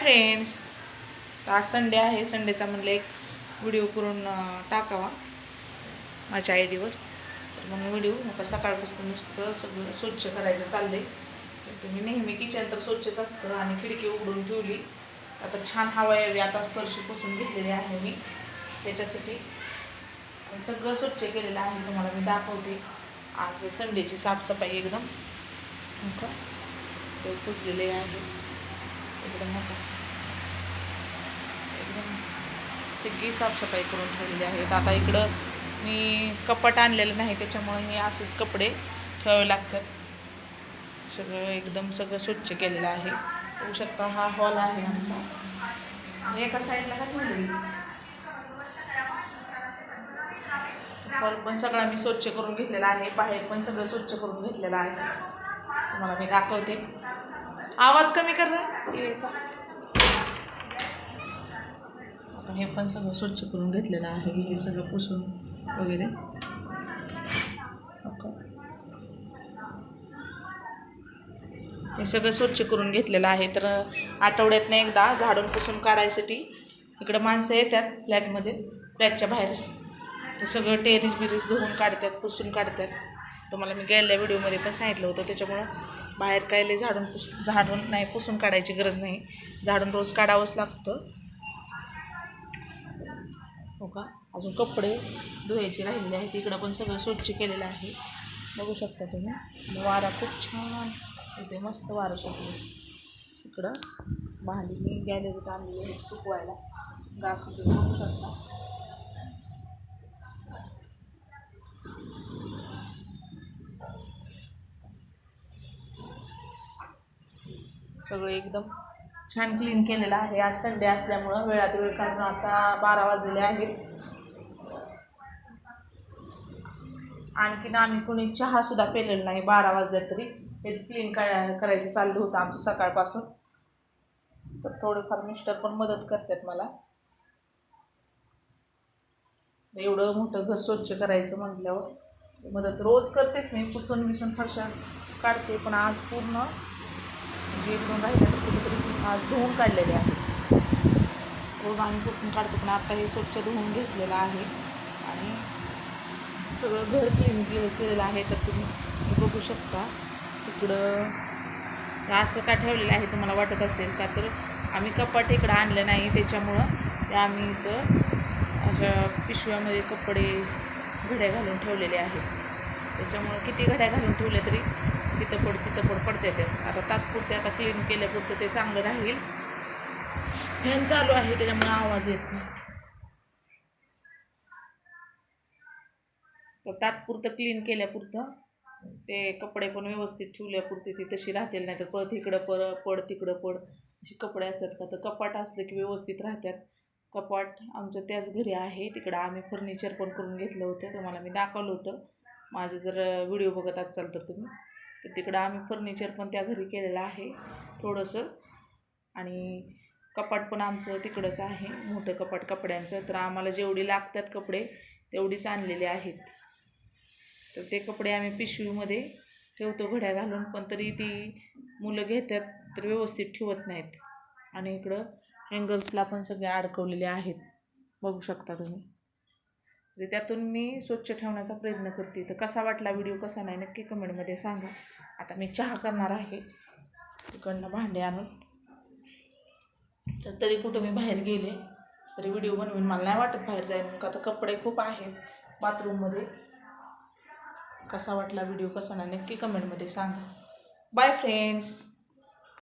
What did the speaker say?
Friends तर आज Sunday आहे. संडेचा म्हणलं एक व्हिडिओ करून टाकावा माझ्या आय डीवर तर मग व्हिडिओ नका सकाळपासून नुसतं सगळं स्वच्छ करायचं चाललंय. तर तुम्ही नेहमी किचन तर स्वच्छच असतं आणि खिडकी उघडून ठेवली. आता छान हवा यावी. आता फरशी पुसून घेतलेली आहे मी. त्याच्यासाठी सगळं स्वच्छ केलेलं आहे. तुम्हाला मी दाखवते. आज संडेची साफसफाई एकदम. हो ते पुसलेले आहे. एकदम मोठा. एकदम सगळी साफसफाई करून ठेवलेली आहेत. आता इकडं मी कपाट आणलेलं नाही त्याच्यामुळे हे असेच कपडे ठेवावे लागतात. सगळं एकदम सगळं स्वच्छ केलेलं आहे. होऊ शकता हा हॉल आहे आमचा. एका साईडला का ठेवलेली हॉल पण सगळा मी स्वच्छ करून घेतलेला आहे. बाहेर पण सगळं स्वच्छ करून घेतलेलं आहे. तुम्हाला मी दाखवते. आवाज कमी कर टीव्हीचा. आता हे पण सगळं स्वच्छ करून घेतलेलं आहे हे सगळं पुसून वगैरे. हो? हे सगळं स्वच्छ करून घेतलेलं आहे तर आठवड्यातनं एकदा झाडून पुसून काढायसाठी इकडं माणसं येतात फ्लॅटमध्ये फ्लॅटच्या बाहेर. ते सगळं टेरिस बिरिस धुवून काढतात पुसून काढतात. तुम्हाला मी गेल्या व्हिडिओमध्ये पण सांगितलं होतं त्याच्यामुळं बाहेर काय लय झाडून पुस झाडून नाही पुसून काढायची गरज नाही. झाडून रोज काढावंच लागतं. हो का? अजून कपडे धुवायचे राहिलेले आहेत. इकडं पण सगळं स्वच्छ केलेलं आहे. बघू शकता तुम्ही. वारा खूप छान इथे मस्त वारं सुटले इकडं भांडी मी गॅलरीत आणलेली आहे सुकवायला. गास बघू शकता. सगळं एकदम छान क्लीन केलेलं आहे. आज संडे असल्यामुळं वेळात वेळ काढून आता बारा वाजलेले आहेत. आणखीन आम्ही कोणी चहासुद्धा पेलेला नाही बारा वाजल्या तरी. हेच क्लीन काय करायचं चाललं होतं आमचं सकाळपासून. तर थोडंफार मिस्टर पण मदत करतात मला. एवढं मोठं घर स्वच्छ करायचं म्हटल्यावर. मदत रोज करतेच मी पुसून मिसून फरशा काढते पण आज पूर्ण म्हणजे इकडून राहिलं कुठेतरी आज धुवून काढलेले आहे रोज आम्ही पुसून काढतो पण आता हे स्वच्छ धुवून घेतलेलं आहे. आणि सगळं घर क्लीन केलेलं आहे तर तुम्ही बघू शकता. तिकडं असं का ठेवलेलं आहे तुम्हाला वाटत असेल का? तर आम्ही कपाट इकडं आणलं नाही त्याच्यामुळं ते आम्ही इथं अशा पिशव्यामध्ये कपडे घड्या घालून ठेवलेले आहेत. त्याच्यामुळं किती घड्या घालून ठेवल्या तरी तिथं पड तिथं पड पडते तेच आता तात्पुरते आता क्लीन केल्यापुरतं ते चांगलं राहील. फॅन चालू आहे त्याच्यामुळे आवाज येत नाही. तर तात्पुरतं क्लीन केल्यापुरतं ते कपडे पण व्यवस्थित ठेवल्यापुरते ती तशी राहतील नाही तर परत इकडं पर पड तिकडं पड. असे कपडे असतात का? तर कपाट असलं की व्यवस्थित राहतात. कपाट आमचं त्याच घरी आहे. तिकडं आम्ही फर्निचर पण करून घेतलं होतं तुम्हाला मी दाखवलं होतं. माझं जर व्हिडिओ बघत असाल तर तुम्ही. तर तिकडं आम्ही फर्निचर पण त्या घरी केलेलं आहे थोडंसं. आणि कपाट पण आमचं तिकडंच आहे मोठं कपाट कपड्यांचं. तर आम्हाला जेवढी लागतात कपडे तेवढीच आणलेले आहेत. तर ते कपडे आम्ही पिशवीमध्ये ठेवतो घड्या घालून पण तरी ती मुलं घेतात तर व्यवस्थित ठेवत नाहीत. आणि इकडं हँगर्सला पण सगळे अडकवलेले आहेत. बघू शकता तुम्ही. तर त्यातून मी स्वच्छ ठेवण्याचा प्रयत्न करते. तर कसा वाटला व्हिडिओ कसा नाही नक्की कमेंटमध्ये सांगा. आता मी चहा करणार आहे. तिकडनं भांडे आणून. तर तरी कुठं मी बाहेर गेले तरी व्हिडिओ बनवून. मला नाही वाटत बाहेर जाईल का आता कपडे खूप आहेत बाथरूममध्ये. कसा वाटला व्हिडिओ कसा नाही नक्की कमेंटमध्ये सांगा. Bye friends